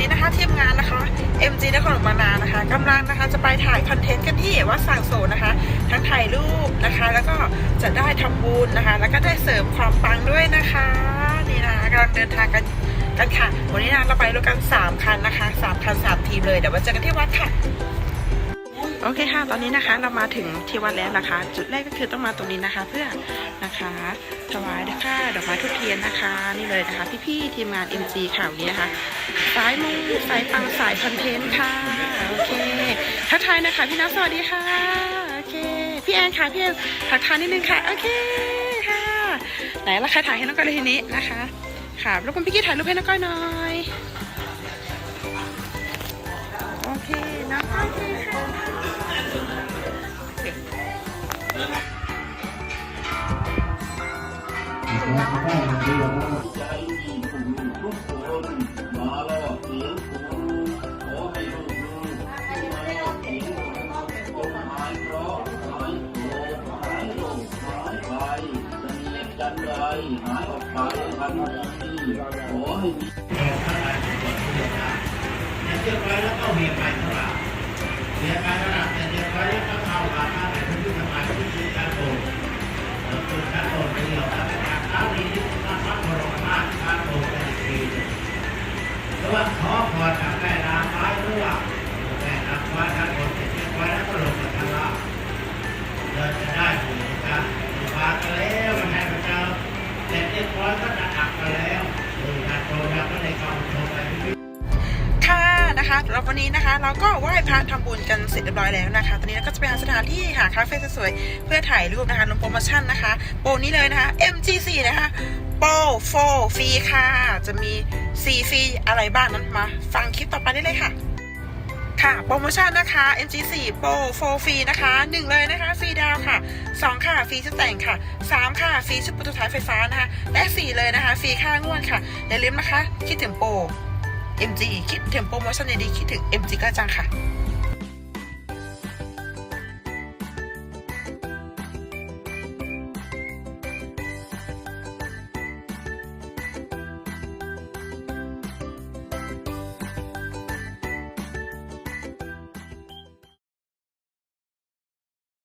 นี้นะคะทีมงานนะคะ MG นครหลวงบางนานะคะกำลังนะคะจะไปถ่ายคอนเทนต์กันที่วัดสังโสนะคะ ทั้งถ่ายรูปนะคะ แล้วก็จะได้ทำบุญนะคะ แล้วก็ได้เสริมความปังด้วยนะคะนี่นะคะกำลังเดินทางกันกันค่ะ วันนี้นะเราไปรถกัน 3 คันนะคะ 3 คัน 3 ทีมเลยเดี๋ยวมาเจอกันที่วัดค่ะ โอเคค่ะ ตอนนี้นะคะเรามาถึงที่วัดแล้วนะคะ จุดแรกก็คือต้องมาตรงนี้นะคะ เพื่อนะคะถวายนะคะดอกไม้ทุกเทียนนะคะ นี่เลยนะคะ พี่ๆทีมงาน MG ข่าวนี้นะคะสายมูสายปังสายคอนเทนต์ค่ะโอเคทักทายนะคะพี่นัทสวัสดีค่ะโอเคพี่แอนค่ะพี่แอนทักทายนิดนึงค่ะโอเคค่ะไหนละใครถ่ายให้น้องก้อยเลยทีนี้นะคะค่ะรบกวนพี่กี้ถ่ายรูปให้น้องก้อยหน่อยโอเคน้องก้อยค่ะ ขอให้ลูกลูกที่มาลอดเสียงจงหายเราะหายโศกหายโรคหายไปจะมีจันไรหายออกไปทันทีขอให้มีเรียบร้อยแล้วก็เวียนไป นะคะแล้ววันนี้นะคะ เราก็ไหว้พระทำบุญกันเสร็จเรียบร้อยแล้วนะคะ ตอนนี้เราก็จะไปหาสถานที่หาคาเฟ่สวยๆเพื่อถ่ายรูปนะคะลงโปรโมชั่นนะคะ โปรนี้เลยนะคะ MG4 นะคะโปรโฟฟรีค่ะ จะมี4ฟรีอะไรบ้างนั้นมา ฟังคลิปต่อไปได้เลยค่ะค่ะโปรโมชั่นนะคะ MG4 โปรโฟฟรีนะคะ 1 เลยนะคะฟรีดาวค่ะ 2 ค่ะฟรีชุดแต่งค่ะ 3 ค่ะฟรีชุดประตูท้ายไฟฟ้านะคะ และ 4 เลยนะคะฟรีค่างวดค่ะ อย่าลืมนะคะ คิดถึงโปร MG คิดถึงโปรโมชั่นดีๆคิดถึง MG ก็จังค่ะ